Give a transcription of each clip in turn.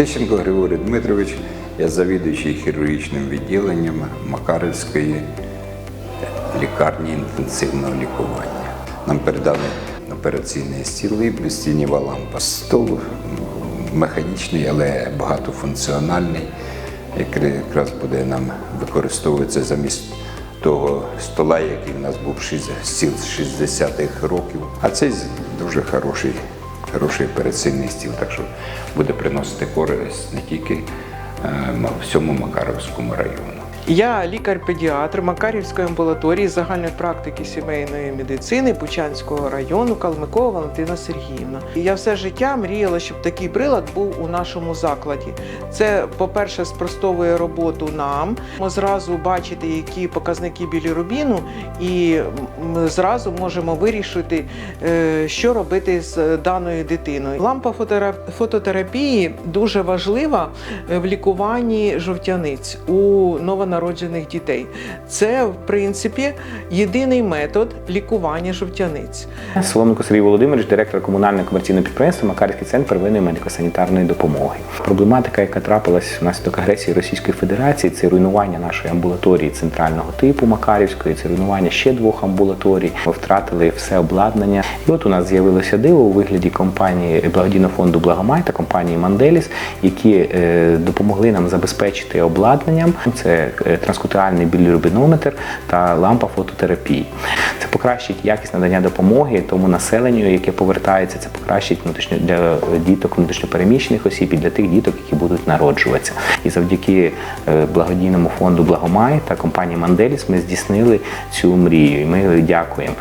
Тищенко Григорій Дмитрович, я завідуючий хірургічним відділенням Макарівської лікарні інтенсивного лікування. Нам передали операційний стіл і плюстінєва лампа. Стол механічний, але багатофункціональний. який Якраз буде нам використовуватися замість того стола, який в нас був стіл з 60-х років. А цей дуже хороший, хороший операційний стіл, так що буде приносити користь не тільки е, всьому Макаровському району. Я лікар-педіатр Макарівської амбулаторії загальної практики сімейної медицини Бучанського району Калмикова Валентина Сергіївна. Я все життя мріяла, щоб такий прилад був у нашому закладі. Це, по-перше, спростовує роботу нам. Ми зразу бачити, які показники білірубіну, і м, зразу можемо вирішити, е, що робити з даною дитиною. Лампа фототерапії дуже важлива е, в лікуванні жовтяниць у новонароджених дітей. Це, в принципі, єдиний метод лікування жовтяниць. Соломко Сергій Володимирович, директор комунального комерційного підприємства Макарський центр первинної медико-санітарної допомоги. Проблематика, яка трапилась внаслідок агресії Російської Федерації, це руйнування нашої амбулаторії центрального типу Макарівської, це руйнування ще двох амбулаторій. Ми втратили все обладнання. І от у нас з'явилося диво у вигляді компанії благодійного фонду Благомай та компанії Манделіс, які е, допомогли нам забезпечити обладнанням. Це е, транскутуальний білірубінометр та лампа фототерапії. Це покращить якість надання допомоги тому населенню, яке повертається. Це покращить внутрішньо для діток внутрішньопереміщених осіб і для тих діток, які будуть народжуватися. І завдяки е, благодійному фонду Благомай та компанії Манделіс ми здійснили цю мрію. І ми дякуємо.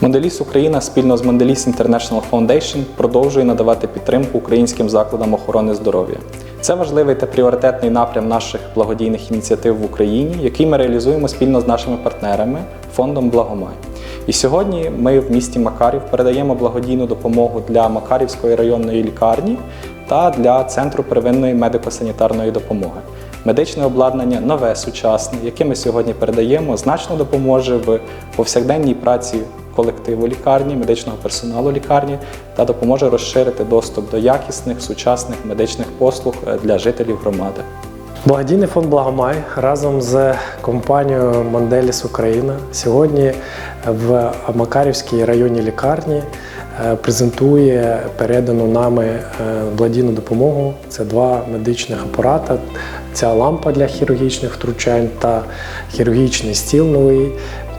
Монделіс Україна спільно з Монделіс International Foundation продовжує надавати підтримку українським закладам охорони здоров'я. Це важливий та пріоритетний напрям наших благодійних ініціатив в Україні, який ми реалізуємо спільно з нашими партнерами фондом Благомай. І сьогодні ми в місті Макарів передаємо благодійну допомогу для Макарівської районної лікарні та для центру первинної медико-санітарної допомоги. Медичне обладнання нове, сучасне, яке ми сьогодні передаємо, значно допоможе в повсякденній праці колективу лікарні, медичного персоналу лікарні та допоможе розширити доступ до якісних сучасних медичних послуг е, для жителів громади. Благодійний фонд Благомай разом з компанією Манделіс Україна сьогодні в Макарівській районній лікарні е, презентує передану нами е, благодійну допомогу. Це два медичних апарата. Ця лампа для хірургічних втручань та хірургічний стіл новий,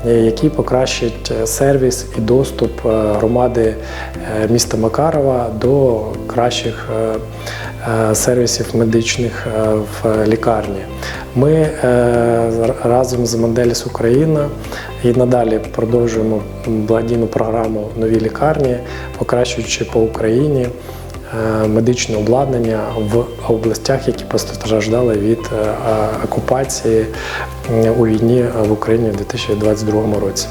е, який покращить е, сервіс і доступ е, громади міста Макарова до кращих сервісів медичних в лікарні. Ми разом з Манделіс Україна і надалі продовжуємо благодійну програму Нові лікарні, покращуючи по Україні медичне обладнання в областях, які постраждали від е, окупації у війні в Україні в 2022 році.